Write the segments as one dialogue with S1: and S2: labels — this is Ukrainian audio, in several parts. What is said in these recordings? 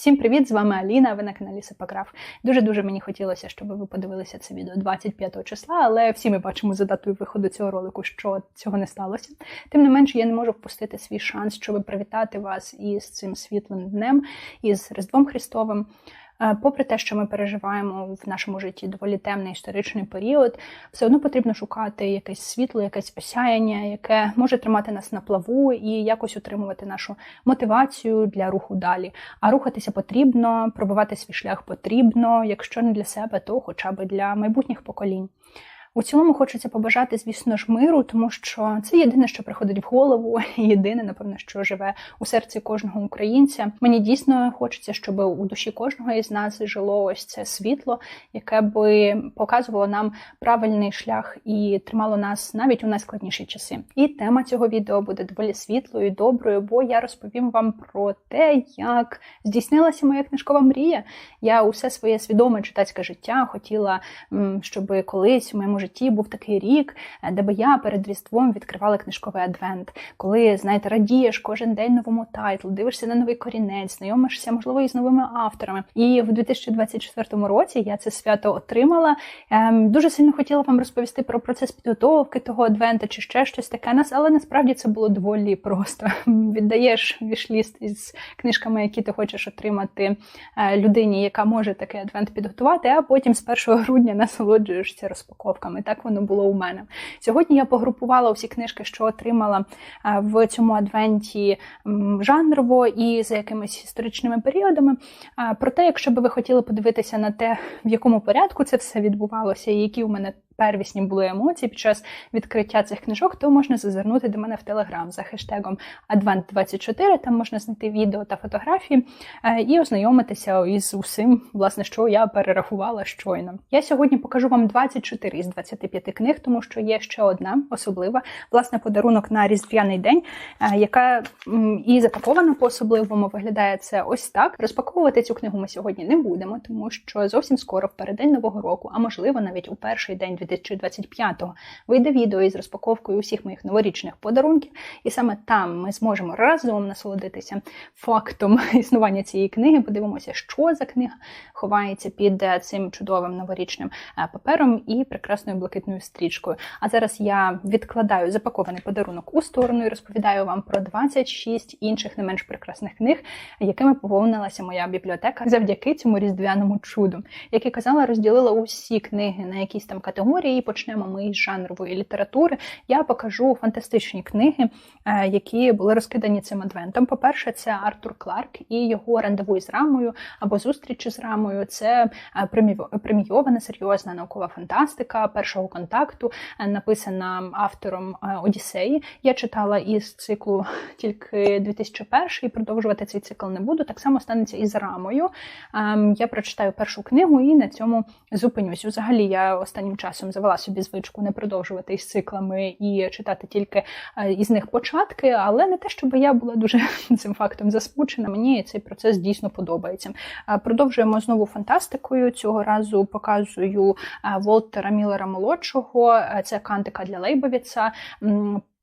S1: Всім привіт! З вами Аліна. Ви на каналі Сепаграф. Дуже дуже мені хотілося, щоб ви подивилися це відео 25 числа, але всі ми бачимо за датою виходу цього ролику, що цього не сталося. Тим не менше, я не можу впустити свій шанс, щоб привітати вас із цим світлим днем, із Різдвом Христовим. Попри те, що ми переживаємо в нашому житті доволі темний історичний період, все одно потрібно шукати якесь світло, якесь осяяння, яке може тримати нас на плаву і якось утримувати нашу мотивацію для руху далі. А рухатися потрібно, пробивати свій шлях потрібно, якщо не для себе, то хоча б для майбутніх поколінь. У цілому хочеться побажати, звісно ж, миру, тому що це єдине, що приходить в голову, єдине, напевно, що живе у серці кожного українця. Мені дійсно хочеться, щоб у душі кожного із нас жило ось це світло, яке би показувало нам правильний шлях і тримало нас навіть у найскладніші часи. І тема цього відео буде доволі світлою доброю, бо я розповім вам про те, як здійснилася моя книжкова мрія. Я усе своє свідоме читацьке життя хотіла, щоб колись у моєму житті був такий рік, е, де я перед різдвом відкривала книжковий адвент, коли знаєте, радієш кожен день новому тайтлу, дивишся на новий корінець, знайомишся, можливо, із новими авторами. І в 2024 році я це свято отримала. Ем, дуже сильно хотіла вам розповісти про процес підготовки того адвента чи ще щось таке нас, але насправді це було доволі просто. Віддаєш вішліст із книжками, які ти хочеш отримати е, людині, яка може такий адвент підготувати, а потім з 1 грудня насолоджуєшся розпаковками книжками. Так воно було у мене. Сьогодні я погрупувала всі книжки, що отримала е, в цьому адвенті жанрово і за якимись історичними періодами. Проте, якщо би ви хотіли подивитися на те, в якому порядку це все відбувалося, і які у мене первісні були емоції під час відкриття цих книжок, то можна зазирнути до мене в Телеграм за хештегом Advent24. Там можна знайти відео та фотографії е, і ознайомитися із усім, власне, що я перерахувала щойно. Я сьогодні покажу вам 24 із 25 книг, тому що є ще одна особлива власне подарунок на різдвяний день, е, яка і запакована по особливому виглядає це ось так. Розпаковувати цю книгу ми сьогодні не будемо, тому що зовсім скоро в переддень нового року, а можливо навіть у перший день 2025-го вийде відео із розпаковкою усіх моїх новорічних подарунків, і саме там ми зможемо разом насолодитися фактом існування цієї книги. Подивимося, що за книга ховається під е, цим чудовим новорічним е, папером і прекрасною блакитною стрічкою. А зараз я відкладаю запакований подарунок у сторону і розповідаю вам про 26 інших не менш прекрасних книг, якими поповнилася моя бібліотека завдяки цьому різдвяному чуду. Як я казала, розділила усі книги на якісь там категорії категорії. Почнемо ми із жанрової літератури. Я покажу фантастичні книги, е, які були розкидані цим адвентом. По-перше, це Артур Кларк і його рандеву із рамою або зустрічі з рамою. Це е, премійована серйозна наукова фантастика першого контакту, е, написана автором Одіссеї. Я читала із циклу тільки 2001 і продовжувати цей цикл не буду. Так само станеться і з рамою. Ем, я прочитаю першу книгу і на цьому зупинюсь. Взагалі, я останнім часом часом завела собі звичку не продовжувати із циклами і читати тільки е, із них початки, але не те, щоб я була дуже цим фактом засмучена. Мені цей процес дійсно подобається. Е, продовжуємо знову фантастикою. Цього разу показую е, Волтера Міллера молодшого. Це кантика для Лейбовіца.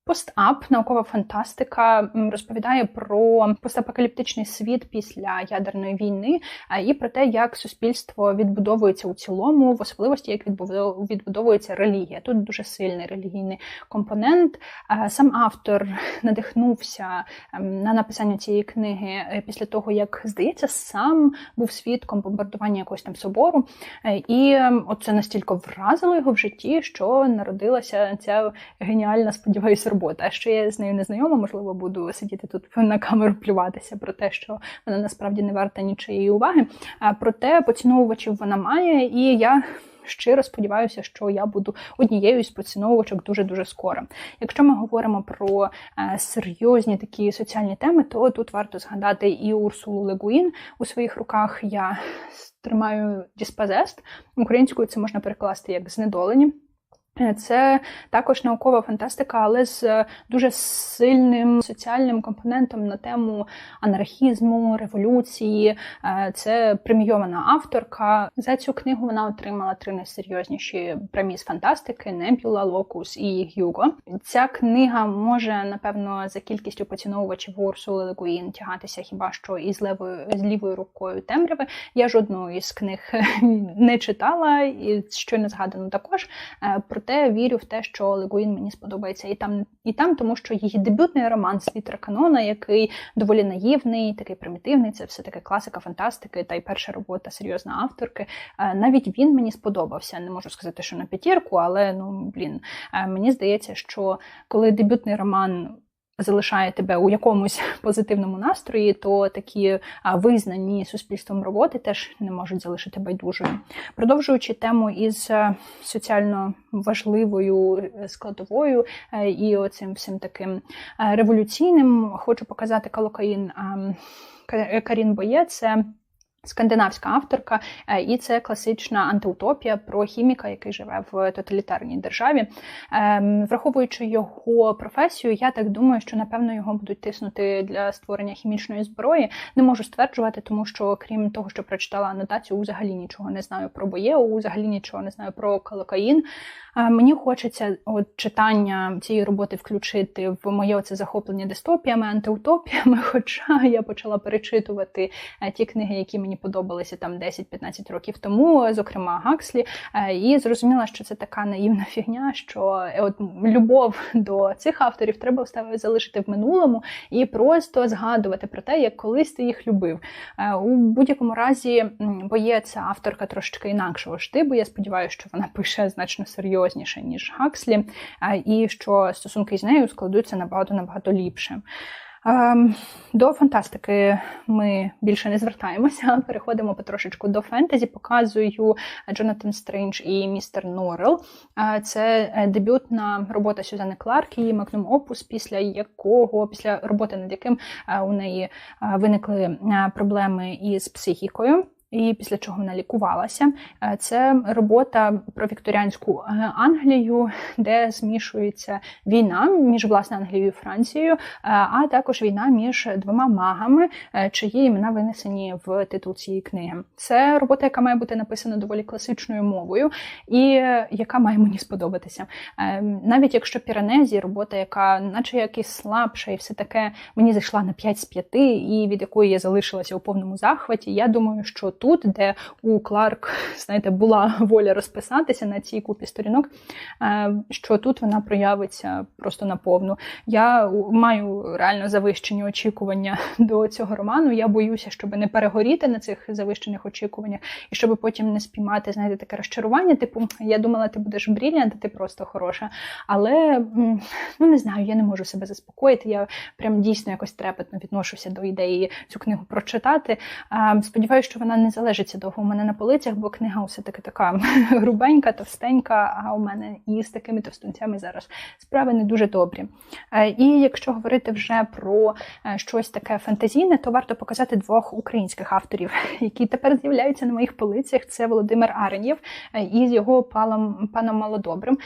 S1: Постап, наукова фантастика розповідає про постапокаліптичний світ після ядерної війни і про те, як суспільство відбудовується у цілому, в особливості як відбудовується релігія. Тут дуже сильний релігійний компонент. Сам автор надихнувся ем, на написання цієї книги е, після того, як здається, сам був свідком бомбардування якогось там собору, е, і ем, оце настільки вразило його в житті, що народилася ця геніальна, сподіваюся, робота. А що я з нею не знайома, можливо, буду сидіти тут на камеру плюватися про те, що вона насправді не варта нічиєї уваги. А проте поціновувачів вона має, і я. Щиро сподіваюся, що я буду однією з поціновувачок дуже дуже скоро. Якщо ми говоримо про е, серйозні такі соціальні теми, то тут варто згадати і Урсулу Легуїн у своїх руках. Я тримаю Діспазест. Українською це можна перекласти як знедолені. Це також наукова фантастика, але з дуже сильним соціальним компонентом на тему анархізму, революції. Е, це премійована авторка. За цю книгу вона отримала три найсерйозніші премії з фантастики: Небюла, Локус і Гюго. Ця книга може, напевно, за кількістю поціновувачів Урсули Легуїн тягатися хіба що із левою з лівою рукою темряви. Я жодну із книг не читала, і що не згадано також. Е, проте вірю в те, що Легуїн мені сподобається і там, і там, тому що її дебютний роман Світра Канона, який доволі наївний, такий примітивний, це все таки класика фантастики, та й перша робота серйозна авторки. Е, навіть він мені сподобався. Не можу сказати, що на п'ятірку, але ну блін, е, мені здається, що коли дебютний роман залишає тебе у якомусь позитивному настрої, то такі визнані суспільством роботи теж не можуть залишити байдужою. Продовжуючи тему із е, соціально важливою е, складовою е, і оцим всім таким революційним, хочу показати калокаїн Карін Боє. Це Скандинавська авторка, е, і це класична антиутопія про хіміка, який живе в тоталітарній державі. Ем, враховуючи його професію, я так думаю, що напевно його будуть тиснути для створення хімічної зброї. Не можу стверджувати, тому що крім того, що прочитала анотацію, взагалі нічого не знаю про боєу, взагалі нічого не знаю про колокаїн. Мені хочеться от читання цієї роботи включити в моє оце захоплення дистопіями, антиутопіями. Хоча я почала перечитувати е, ті книги, які мені подобалися там 10-15 років тому, зокрема Гакслі, е, і зрозуміла, що це така наївна фігня, що е, от любов до цих авторів треба залишити в минулому і просто згадувати про те, як колись ти їх любив. У будь-якому разі, бо є ця авторка трошечки інакшого штибу. Я сподіваюся, що вона пише значно серйозніше, ніж Гакслі, і що стосунки з нею складуться набагато набагато ліпше. Ем, до фантастики ми більше не звертаємося. Переходимо потрошечку до фентезі. Показую Джонатан Стрендж і містер Норрел. Е, це е, дебютна робота Сюзани Кларк, її Макнум Опус, після якого, після роботи над яким е, у неї виникли проблеми із психікою і після чого вона лікувалася. Е, це робота про вікторіанську е, Англію, де змішується війна між власне Англією і Францією, е, а також війна між двома магами, чиї імена винесені в титул цієї книги. Це робота, яка має бути написана доволі класичною мовою, і яка має мені сподобатися. Навіть якщо Піранезі, робота, яка, наче якась слабша, і все таке мені зайшла на 5 з 5, і від якої я залишилася у повному захваті. Я думаю, що тут, де у Кларк, знаєте, була воля розписатися на цій купі сторінок, е, що тут вона проявиться просто наповну. Я маю реально завищені очікування до цього роману. Я боюся, щоб не перегоріти на цих завищених очікуваннях, і щоб потім не спіймати, знаєте, таке розчарування. Типу, я думала, ти будеш бріліант, а ти просто хороша. Але ну не знаю, я не можу себе заспокоїти. Я прям дійсно якось трепетно відношуся до ідеї цю книгу прочитати. Сподіваюся, що вона не не залежиться довго у мене на полицях, бо книга все таки така грубенька, товстенька, а у мене і з такими товстунцями зараз справи не дуже добрі. Е, і якщо говорити вже про е, щось таке фантазійне, то варто показати двох українських авторів, які тепер з'являються на моїх полицях. Це Володимир Аренєв е, і з його палом, паном Малодобрим.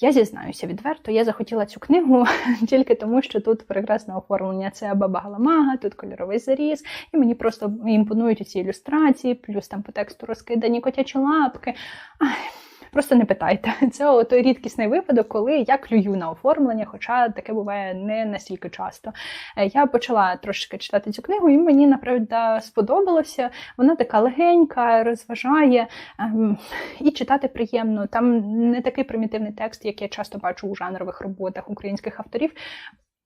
S1: Я зізнаюся відверто, я захотіла цю книгу тільки тому, що тут прекрасне оформлення. Це баба Галамага, тут кольоровий заріз, і мені просто імпонують ці ілюстрації плюс там по тексту розкидані котячі лапки. Ай, Просто не питайте. Це той рідкісний випадок, коли я клюю на оформлення, хоча таке буває не настільки часто. Е, я почала трошки читати цю книгу, і мені направда сподобалося. Вона така легенька, розважає ем, і читати приємно. Там не такий примітивний текст, як я часто бачу у жанрових роботах українських авторів.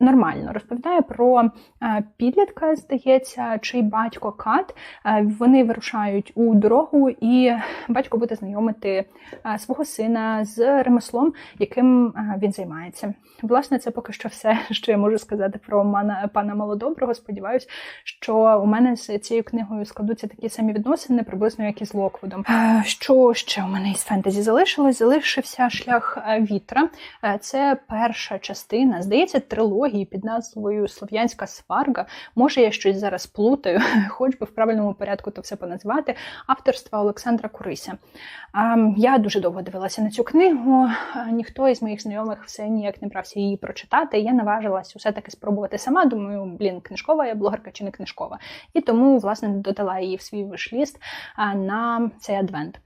S1: Нормально розповідає про е, підлітка, здається, чий батько Кат. Е, вони вирушають у дорогу, і батько буде знайомити е, свого сина з ремеслом, яким він займається. Власне, це поки що все, що я можу сказати про мана, пана Малодоброго. Сподіваюсь, що у мене з цією книгою складуться такі самі відносини, приблизно як і з Локвудом. Що ще у мене із фентезі залишилось? Залишився шлях вітра. Це перша частина, здається, трилогія міфології під назвою Слов'янська сварга. Може, я щось зараз плутаю, хоч би в правильному порядку то все поназвати, авторства Олександра Курися. Я дуже довго дивилася на цю книгу. Ніхто із моїх знайомих все ніяк не брався її прочитати. Я наважилась усе таки спробувати сама. Думаю, блін, книжкова я блогерка чи не книжкова. І тому, власне, додала її в свій вишліст на цей адвент.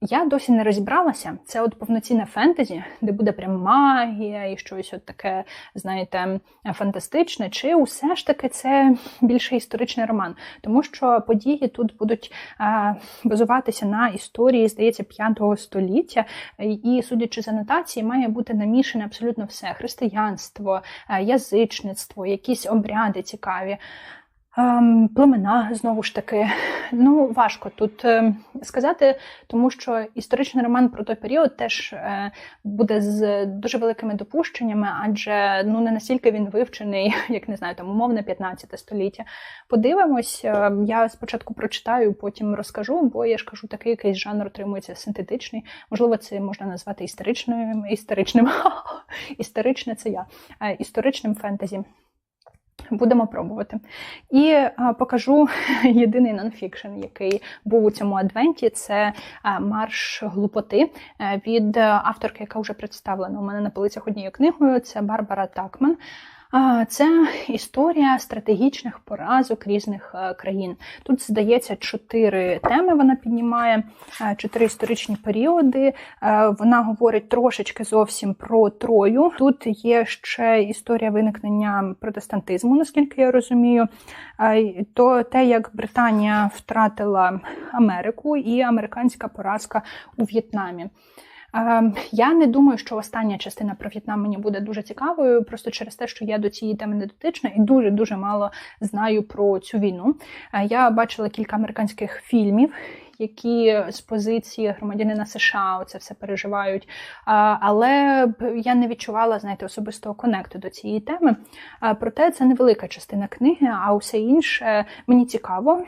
S1: Я досі не розібралася. Це от повноцінне фентезі, де буде прям магія і щось от таке, знаєте, фантастичне, чи усе ж таки це більше історичний роман, тому що події тут будуть е, базуватися на історії, здається, 5 століття, і, судячи з анотації, має бути намішане абсолютно все: християнство, е, язичництво, якісь обряди цікаві. Ем, племена знову ж таки. Ну, важко тут ем, сказати, тому що історичний роман про той період теж е, буде з дуже великими допущеннями, адже ну не настільки він вивчений, як не знаю, там умовне 15 століття. Подивимось, ем, я спочатку прочитаю, потім розкажу, бо я ж кажу, такий якийсь жанр отримується синтетичний. Можливо, це можна назвати історичним історичним. Історичне це я е, історичним фентезі. Будемо пробувати. І а, покажу єдиний нонфікшн, який був у цьому адвенті. Це а, марш глупоти е, від авторки, яка вже представлена у мене на полицях однією книгою. Це Барбара Такман. Це історія стратегічних поразок різних е, країн. Тут, здається, чотири теми вона піднімає, е, чотири історичні періоди. Е, вона говорить трошечки зовсім про Трою. Тут є ще історія виникнення протестантизму, наскільки я розумію. То те, як Британія втратила Америку і американська поразка у В'єтнамі. Ем, я не думаю, що остання частина про В'єтнам мені буде дуже цікавою, просто через те, що я до цієї теми не дотична і дуже дуже мало знаю про цю війну. Е, я бачила кілька американських фільмів які з позиції громадянина США це все переживають. Але я не відчувала, знаєте, особистого конекту до цієї теми. Проте це невелика частина книги, а усе інше мені цікаво,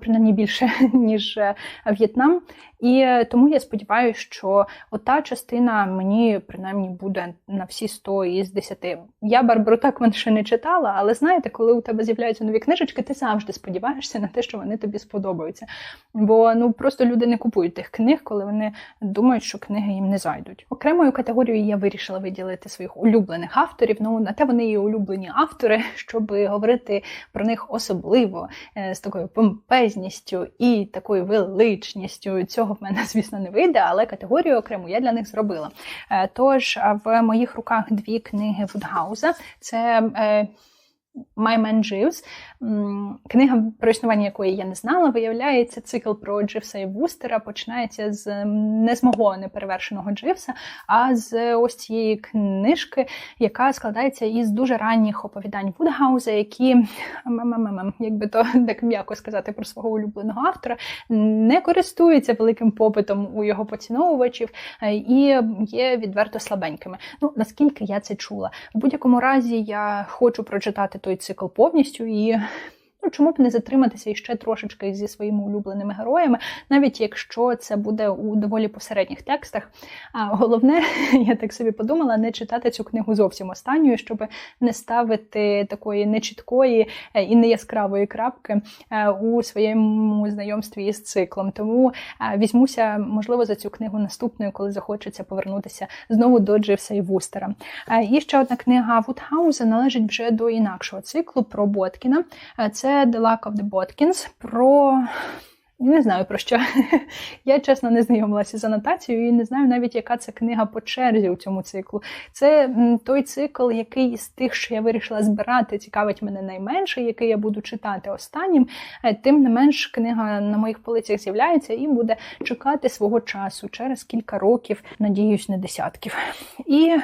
S1: принаймні більше, ніж В'єтнам. І тому я сподіваюся, що ота частина мені принаймні буде на всі 100 із 10. Я Барбару Такман ще не читала, але знаєте, коли у тебе з'являються нові книжечки, ти завжди сподіваєшся на те, що вони тобі сподобаються. Бо ну просто люди не купують тих книг, коли вони думають, що книги їм не зайдуть. Окремою категорією я вирішила виділити своїх улюблених авторів. Ну на те вони і улюблені автори, щоб говорити про них особливо е, з такою помпезністю і такою величністю. Цього в мене, звісно, не вийде, але категорію окрему я для них зробила. Е, тож в моїх руках дві книги Вудгауза. Це е, My Man Jeeves, книга, про існування якої я не знала, виявляється, цикл про Дживса і Вустера починається з не з мого неперевершеного Дживса, а з ось цієї книжки, яка складається із дуже ранніх оповідань Вудгауза, які, якби то так м'яко сказати про свого улюбленого автора, не користуються великим попитом у його поціновувачів е, і є відверто слабенькими. Ну, наскільки я це чула. В будь-якому разі я хочу прочитати той цикл повністю і Ну, чому б не затриматися іще трошечки зі своїми улюбленими героями, навіть якщо це буде у доволі посередніх текстах. А головне, я так собі подумала, не читати цю книгу зовсім останньою, щоб не ставити такої нечіткої е, і неяскравої крапки е, у своєму знайомстві із циклом. Тому е, візьмуся, можливо, за цю книгу наступною, коли захочеться повернутися знову до Дживса і Вустера. І ще одна книга Вудхауза належить вже до інакшого циклу про Боткіна. Це The Luck of the Botkins про. Не знаю про що. Я чесно не знайомилася з анотацією і не знаю навіть, яка це книга по черзі у цьому циклу. Це той цикл, який з тих, що я вирішила збирати, цікавить мене найменше, який я буду читати останнім. Е, тим не менш, книга на моїх полицях з'являється і буде чекати свого часу через кілька років, надіюсь, не десятків. І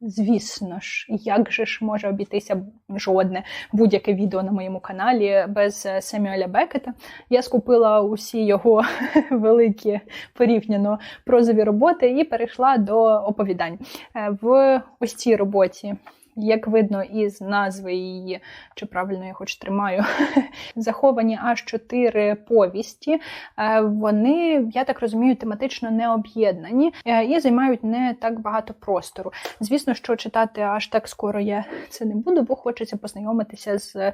S1: Звісно ж, як же ж може обійтися жодне будь-яке відео на моєму каналі без е, Семюеля Бекета. Я скупила усі його великі порівняно прозові роботи і перейшла до оповідань. Е, в ось цій роботі як видно із назви її, чи правильно я хоч тримаю, заховані аж чотири повісті. Е, вони, я так розумію, тематично не об'єднані е, і займають не так багато простору. Звісно, що читати аж так скоро я це не буду, бо хочеться познайомитися з.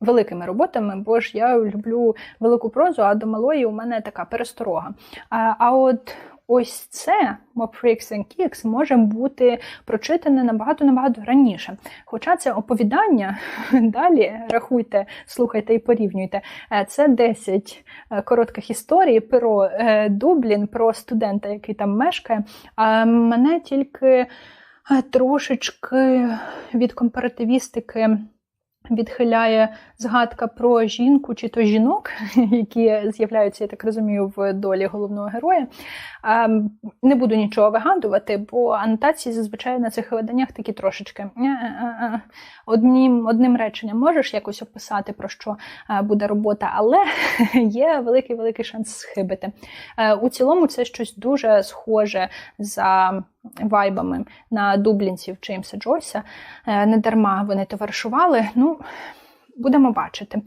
S1: Великими роботами, бо ж я люблю велику прозу, а до малої у мене така пересторога. А а от ось це Mob Freaks and Kicks може бути прочитане набагато-набагато раніше. Хоча це оповідання, далі рахуйте, слухайте і порівнюйте. Е, це 10 е, коротких історій про е, Дублін, про студента, який там мешкає. А мене тільки трошечки від компаративістики відхиляє згадка про жінку чи то жінок, які з'являються, я так розумію, в долі головного героя. Не буду нічого вигадувати, бо анотації зазвичай на цих виданнях такі трошечки «Е, е, е, одним одним реченням можеш якось описати, про що буде робота, але є великий-великий шанс схибити. У цілому це щось дуже схоже за вайбами на дублінців Джеймса Джойса. Не дарма вони товаришували. Ну, Будемо бачити.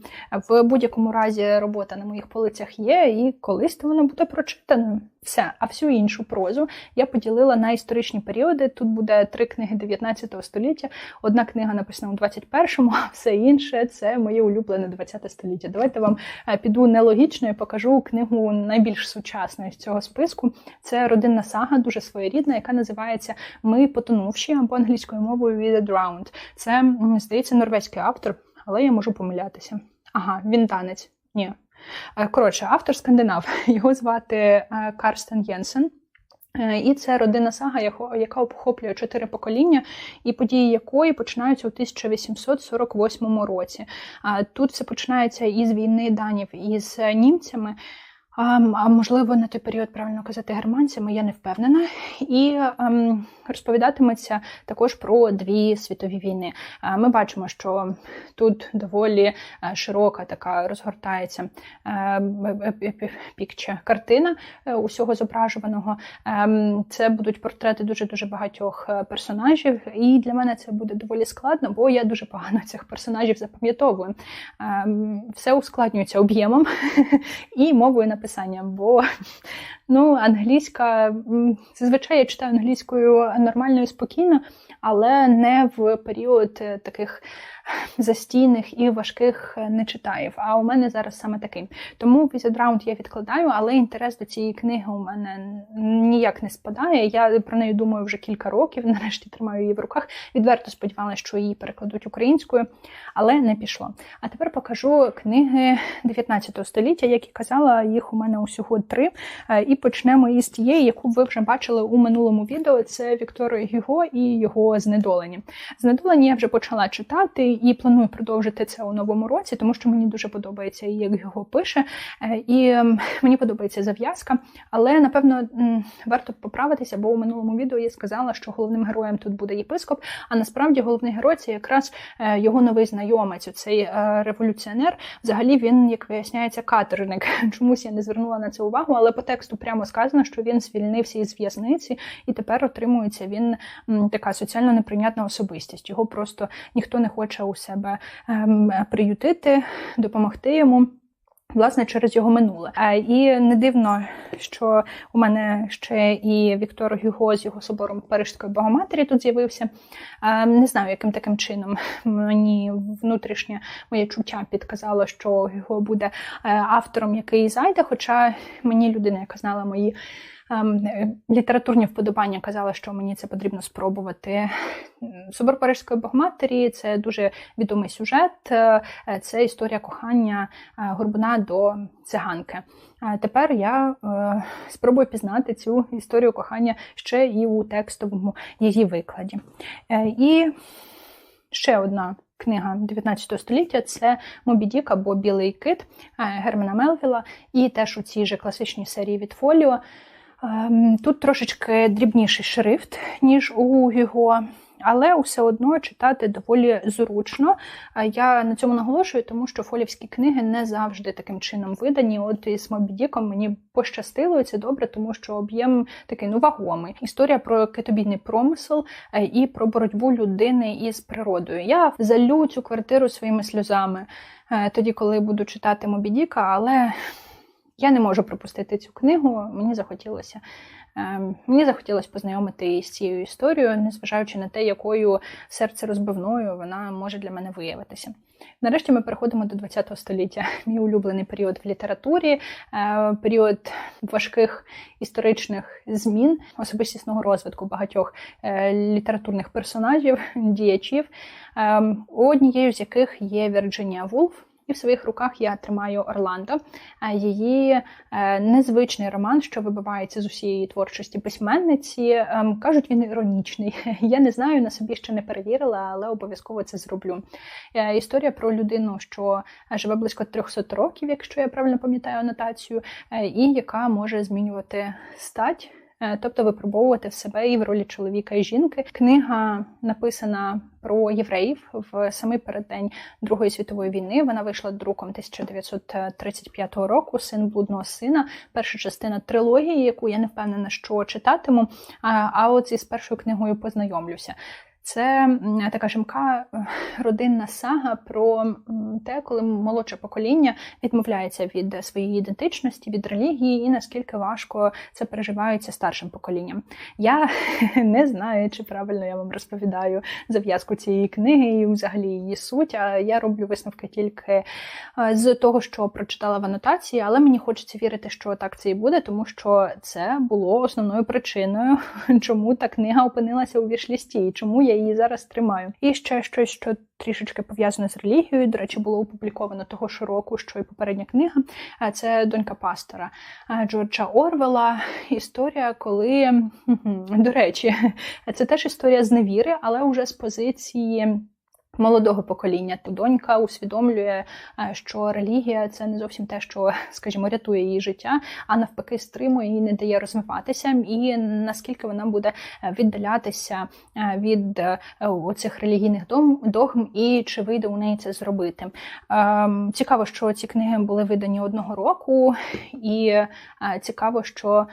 S1: В будь-якому разі робота на моїх полицях є, і колись вона буде прочитаною. Все, а всю іншу прозу я поділила на історичні періоди. Тут буде три книги 19 століття. Одна книга написана у 21-му, а все інше це моє улюблене 20 століття. Давайте вам е, піду нелогічно і покажу книгу найбільш сучасної з цього списку. Це родинна сага, дуже своєрідна, яка називається Ми потонувші або англійською мовою «We the Drowned». Це здається норвезький автор але я можу помилятися. Ага, він танець. Ні. Е, коротше, автор скандинав. Його звати е, Карстен Єнсен. Е, і це родина сага, яка обхоплює чотири покоління, і події якої починаються у 1848 році. Тут все починається із війни данів із німцями. А, можливо, на той період правильно казати германцями, я не впевнена. І ем, розповідатиметься також про дві світові війни. Ми бачимо, що тут доволі е, широка така розгортається е, пікче картина е, усього зображуваного. Ем, це будуть портрети дуже дуже багатьох персонажів, і для мене це буде доволі складно, бо я дуже погано цих персонажів запам'ятовую. Ем, все ускладнюється об'ємом і мовою написання, бо ну, англійська зазвичай я читаю англійською нормально і спокійно, але не в період е, таких застійних і важких е, не читаю. А у мене зараз саме такий. Тому Visit Round я відкладаю, але інтерес до цієї книги у мене ніяк не спадає. Я про неї думаю вже кілька років. Нарешті тримаю її в руках. Відверто сподівалася, що її перекладуть українською, але не пішло. А тепер покажу книги 19 століття, як і казала, їх у мене усього три. Е, і почнемо із тієї, яку ви вже бачили у минулому відео. Це Віктор Гюго і його знедолені. Знедолені я вже почала читати і планую продовжити це у новому році, тому що мені дуже подобається, як його пише, е, і мені подобається зав'язка. Але напевно варто поправитися, бо у минулому відео я сказала, що головним героєм тут буде єпископ. А насправді головний герой це якраз е, його новий знайомець, цей е, революціонер. Взагалі він, як виясняється, каторжник. Чомусь я не звернула на це увагу, але по тексту прямо сказано, що він звільнився із в'язниці, і тепер отримується він така соціально неприйнятна особистість. Його просто ніхто не хоче у себе ем, приютити, допомогти йому. Власне, через його минуле. І не дивно, що у мене ще і Віктор Гюго з його собором Парижської Богоматері тут з'явився. Не знаю, яким таким чином мені внутрішнє моє чуття підказало, що Гюго буде е, автором, який зайде. Хоча мені людина, яка знала мої літературні вподобання казали, що мені це потрібно спробувати. Собор Парижської Богматері це дуже відомий сюжет, е, це історія кохання е, Горбуна до циганки. Тепер я е, спробую пізнати цю історію кохання ще і у текстовому її викладі. І ще одна. Книга 19 століття це Мобі Дік або Білий кит Германа Мелвіла, і теж у цій же класичній серії від Фоліо. Ем, тут трошечки дрібніший шрифт, ніж у Гюго. але все одно читати доволі зручно. Я на цьому наголошую, тому що фолівські книги не завжди таким чином видані. От із Мобідіком мені пощастило, це добре, тому що об'єм такий ну вагомий. Історія про китобійний промисел е, і про боротьбу людини із природою. Я залю цю квартиру своїми сльозами е, тоді, коли буду читати Мобідіка, але я не можу пропустити цю книгу. Мені захотілося. Ем, мені захотілося познайомити з цією історією, незважаючи на те, якою серце розбивною вона може для мене виявитися. Нарешті ми переходимо до ХХ століття. Мій улюблений період в літературі, е, період важких історичних змін, особистісного розвитку багатьох е, літературних персонажів, діячів, ем, однією з яких є Вірджинія Вулф. І в своїх руках я тримаю Орландо, її е, незвичний роман, що вибивається з усієї творчості письменниці. Ем, кажуть, він іронічний. Я не знаю, на собі ще не перевірила, але обов'язково це зроблю. Е, історія про людину, що живе близько 300 років, якщо я правильно пам'ятаю анотацію, е, і яка може змінювати стать. Е, тобто випробовувати в себе і в ролі чоловіка і жінки. Книга написана про євреїв в самий переддень Другої світової війни. Вона вийшла друком 1935 року. Син блудного сина, перша частина трилогії, яку я не впевнена, що читатиму. А от із першою книгою познайомлюся. Це така жимка е, родинна сага про те, коли молодше покоління відмовляється від своєї ідентичності, від релігії, і наскільки важко це переживається старшим поколінням. Я не знаю, чи правильно я вам розповідаю зав'язку цієї книги і взагалі її суть. А я роблю висновки тільки е, з того, що прочитала в анотації, але мені хочеться вірити, що так це і буде, тому що це було основною причиною, чому та книга опинилася у вішлісті, і чому я її зараз тримаю. І ще щось, що трішечки пов'язане з релігією. До речі, було опубліковано того ж року, що і попередня книга. Це донька пастора Джорджа Орвела. Історія, коли до речі, це теж історія з невіри, але вже з позиції молодого покоління. То Донька усвідомлює, е, що релігія це не зовсім те, що, скажімо, рятує її життя, а навпаки, стримує і не дає розвиватися, і наскільки вона буде е, віддалятися е, від оцих релігійних догм, і чи вийде у неї це зробити. Ем, цікаво, що ці книги були видані одного року, і цікаво, що.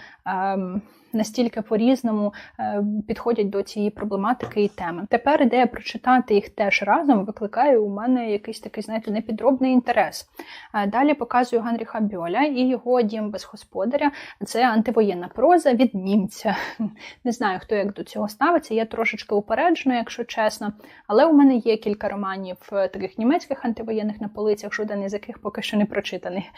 S1: Настільки по-різному е, підходять до цієї проблематики і теми. Тепер ідея прочитати їх теж разом викликає у мене якийсь такий, знаєте, непідробний інтерес. Е, далі показую Ганріха Бьоля і його дім без господаря. Це антивоєнна проза від німця. Не знаю, хто як до цього ставиться. Я трошечки упереджена, якщо чесно. Але у мене є кілька романів е, таких німецьких антивоєнних на полицях, жоден із яких поки що не прочитаний.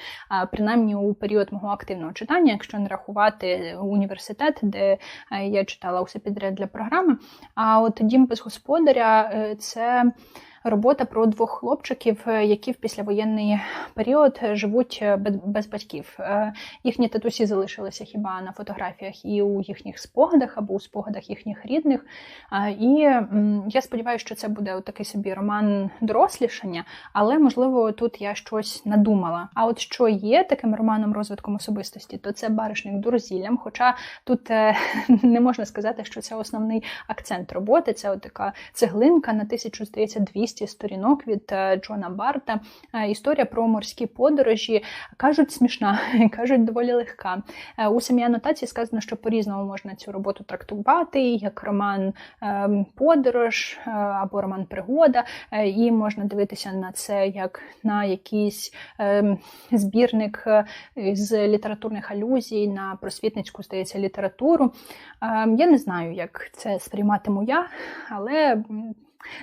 S1: Принаймні у період мого активного читання, якщо не рахувати університет університет, де е, я читала усе підряд для програми. А от дім без господаря е, це робота про двох хлопчиків, е, які в післявоєнний період живуть е, без батьків. Е, їхні татусі залишилися хіба на фотографіях і у їхніх спогадах або у спогадах їхніх рідних. І я сподіваюся, що це буде такий собі роман дорослішання, але можливо тут я щось надумала. А от що є таким романом розвитком особистості, то це баришник дурзіллям. Хоча тут не можна сказати, що це основний акцент роботи. Це от така цеглинка на 1200 200 сторінок від е, Джона Барта. Е, історія про морські подорожі. Кажуть, смішна, кажуть, доволі легка. Е, у самій анотації сказано, що по-різному можна цю роботу трактувати, як роман подорож або роман пригода, і можна дивитися на це як на якийсь збірник з літературних алюзій, на просвітницьку, здається, літературу. Я не знаю, як це сприйматиму я, але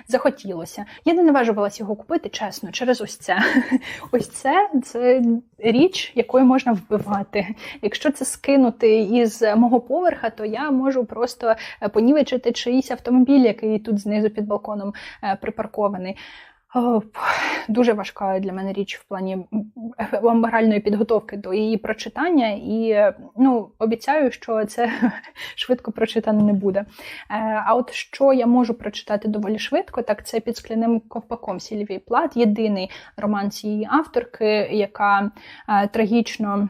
S1: захотілося. Я не наважувалася його купити, чесно, через ось це. Ось це це річ, якою можна вбивати. Якщо це скинути із мого поверха, то я можу просто понівечити чийсь автомобіль, який тут знизу під балконом е, припаркований. Дуже важка для мене річ в плані моральної підготовки до її прочитання, і ну, обіцяю, що це швидко прочитано не буде. Е, а от що я можу прочитати доволі швидко, так це під скляним ковпаком Сільвії Плат, єдиний роман цієї авторки, яка е, трагічно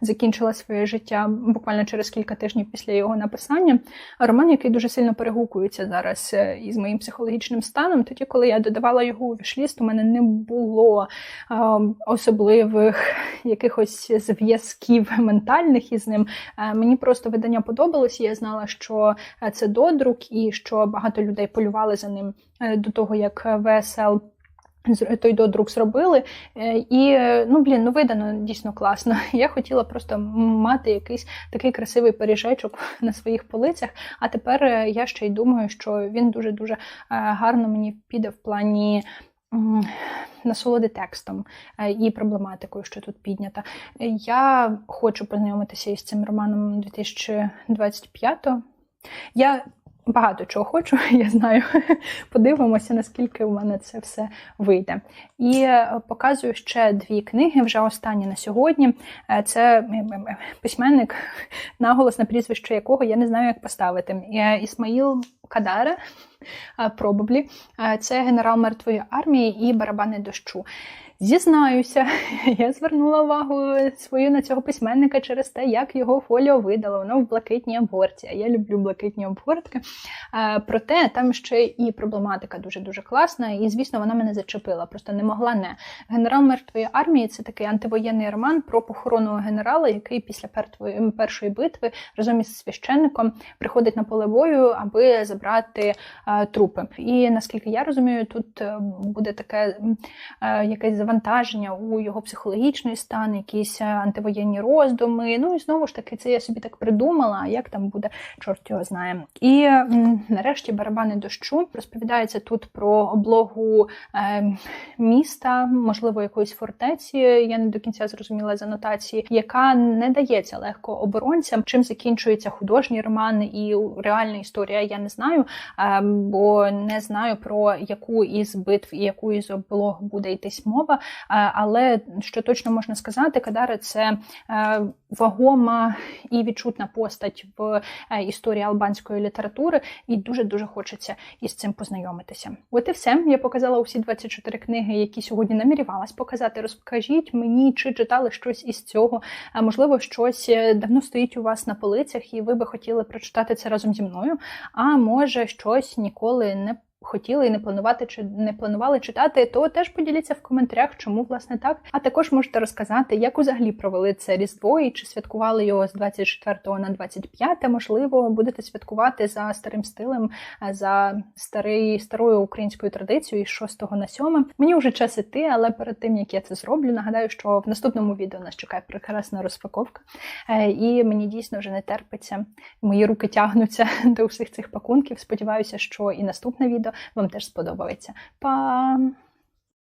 S1: закінчила своє життя буквально через кілька тижнів після його написання. Роман, який дуже сильно перегукується зараз е, із моїм психологічним станом. Тоді, коли я додавала його у вішліст, у мене не було ем, особливих якихось зв'язків ментальних із ним. Е, мені просто видання подобалось. Я знала, що е, це додрук і що багато людей полювали за ним до того, як ВСЛ той додрук зробили. Е, і ну блін, ну видано дійсно класно. Я хотіла просто мати якийсь такий красивий пиріжечок на своїх полицях. А тепер е, я ще й думаю, що він дуже дуже е, гарно мені піде в плані. Насолоди текстом і проблематикою, що тут піднята. Я хочу познайомитися із цим романом 2025-го. Я Багато чого хочу, я знаю. Подивимося, наскільки у мене це все вийде. І е, показую ще дві книги, вже останні на сьогодні. Е, це е, письменник, наголос на прізвище якого я не знаю, як поставити. Ісмаїл Кадаре, Пробаблі. Це генерал мертвої армії і барабани дощу. Зізнаюся, я звернула увагу свою на цього письменника через те, як його фоліо видало. Воно в блакитній обгорці. А я люблю блакитні обгортки. Проте там ще і проблематика дуже-дуже класна, і, звісно, вона мене зачепила, просто не могла не. Генерал мертвої армії це такий антивоєнний роман про похоронного генерала, який після першої битви разом із священником приходить на поле бою, аби забрати трупи. І наскільки я розумію, тут е, буде таке якесь завантаження навантаження у його психологічний стан, якісь е, антивоєнні роздуми. Ну і знову ж таки, це я собі так придумала, як там буде, чорт його знає. І нарешті барабани дощу розповідається тут про облогу е, міста, можливо, якоїсь фортеці. Я не до кінця зрозуміла з анотації, яка не дається легко оборонцям. Чим закінчується художній роман і реальна історія, я не знаю, е, бо не знаю про яку із битв і яку із облог буде йтись мова. Але що точно можна сказати, Кадара це е, вагома і відчутна постать в е, історії албанської літератури, і дуже дуже хочеться із цим познайомитися. От і все. Я показала усі 24 книги, які сьогодні намірювалась показати. Розкажіть мені, чи читали щось із цього. Можливо, щось е, давно стоїть у вас на полицях, і ви би хотіли прочитати це разом зі мною. А може, щось ніколи не хотіли і не планувати чи не планували читати, то теж поділіться в коментарях, чому власне так. А також можете розказати, як взагалі провели це різдво і чи святкували його з 24 на 25, Можливо, будете святкувати за старим стилем, за старий старою українською традицією з 6 на 7. Мені вже час іти, але перед тим як я це зроблю, нагадаю, що в наступному відео нас чекає прекрасна розпаковка, е, і мені дійсно вже не терпиться. Мої руки тягнуться до всіх цих пакунків. Сподіваюся, що і наступне відео вам теж сподобається. Па!